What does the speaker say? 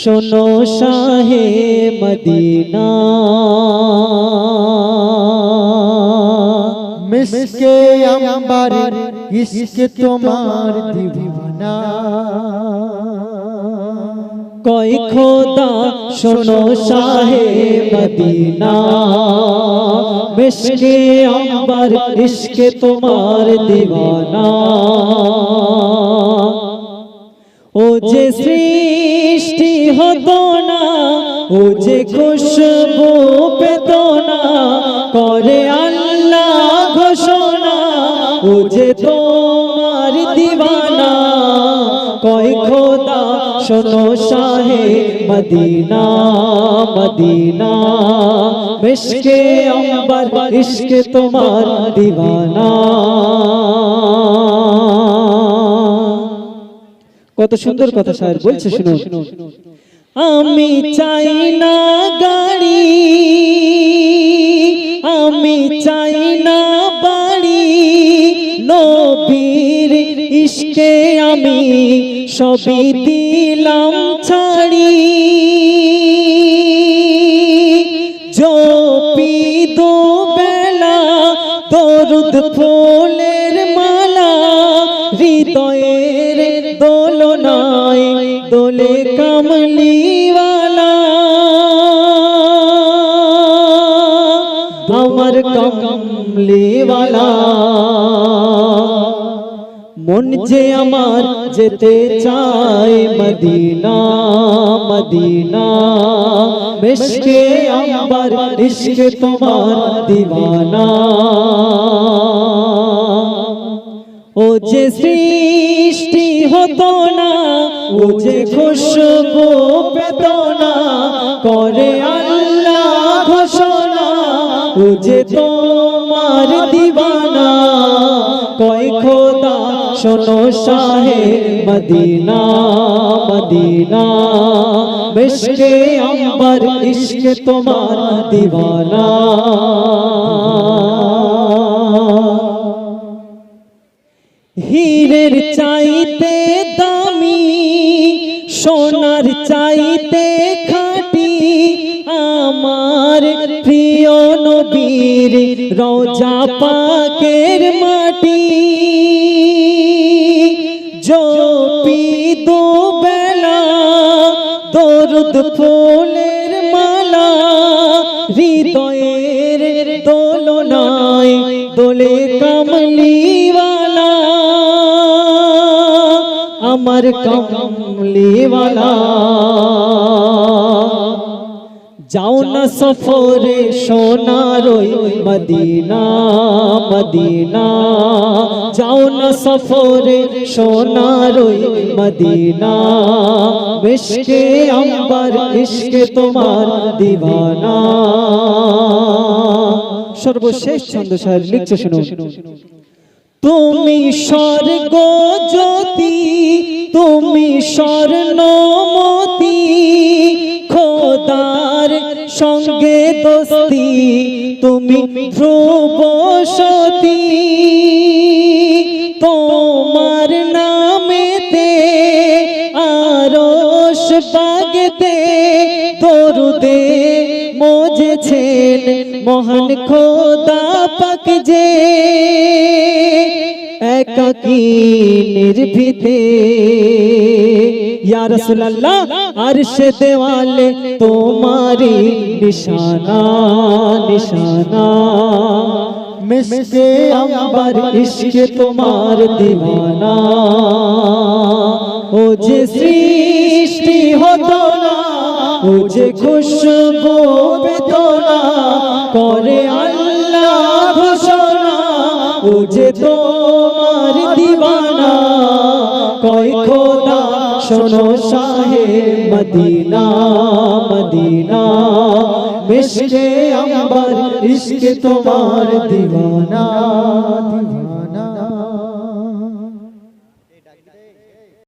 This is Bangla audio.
শোনো শাহে মদিনা। মিসকে আম্বার ইসকে তোমার দিওয়ানা কয় খোদা শোনো শাহে মদিনা। মিশকে আম্বার ইশকে তোমার দিওয়ানা ও যে না ও যে খুশবু পেত না করে আল্লাহ ঘোষণা, ও যে তোমার দিবানা কয় খোদা, শোনো শাহে মদিনা মদিনা, মিশকে আম্বার ইশকে তোমার দিবানা। কত সুন্দর কথা স্যার, বলছে শুনো আমি চাই না গাড়ি, আমি চাই না বাড়ি। নবীর ইশকে আমি সবই দিলাম ছাড়ি। জপি দো বেলা দরুদ ফুলের দোলে কামলিওয়ালা। আমার কামলিওয়ালা। মন যে আমার যেতে চায় মদিনা মদিনা মিশকে আম্বার ইশকে তোমার দিওয়ানা। ও যে ও যে খুশবু পেত না করে আল্লাহ ঘোষণা, ও যে তোমার দিবানা। কয় খোদা, শোনো শাহে মদিনা মদিনা। মিশকে আম্বার ইশকে তোমার দিবানা। হীরের চাইতে দামি সোনার চাইতে খাটি আমার প্রিয় নবীর রোজা পাকের মাটি। জপি দু বেলা, দরুদ ফুলের মালা হৃদয়ের আমার কমলিওয়ালা যাও না সফরে সোনার ওই মদিনা মদিনা। যাও না সফরে সোনার ওই মদিনা। মিশকে আম্বার ইশকে তোমার দিওয়ানা সর্বশেষ ছন্দ স্যার, লিখছে শুনো তুমি স্বর্গ জ্যোতি তুমি স্বর্ণমতি, খোদার সঙ্গে দোস্তি, তুমি ধ্রুব সতী তোমার নামেতে আরশ বাগতে দরুদে মজেছেন মহান খোদা পাক যে। একাকি নির্ভীতে? ইয়া রাসূলুল্লাহ, আরশে দেওয়ালে তোমারি নিশানা নিশানা। মিসকে আম্বার ইশকে তোমার দিওয়ানা। ও যে সৃষ্টি হতো না, ও যে খুশবু পেত না, করে আল্লাহ ঘোষণা, ও যে তোমার দিওয়ানা কয় খোদা শোনো শাহে মদিনা মদিনা। মিশকে আমার ইশকে তোমার দিওয়ানা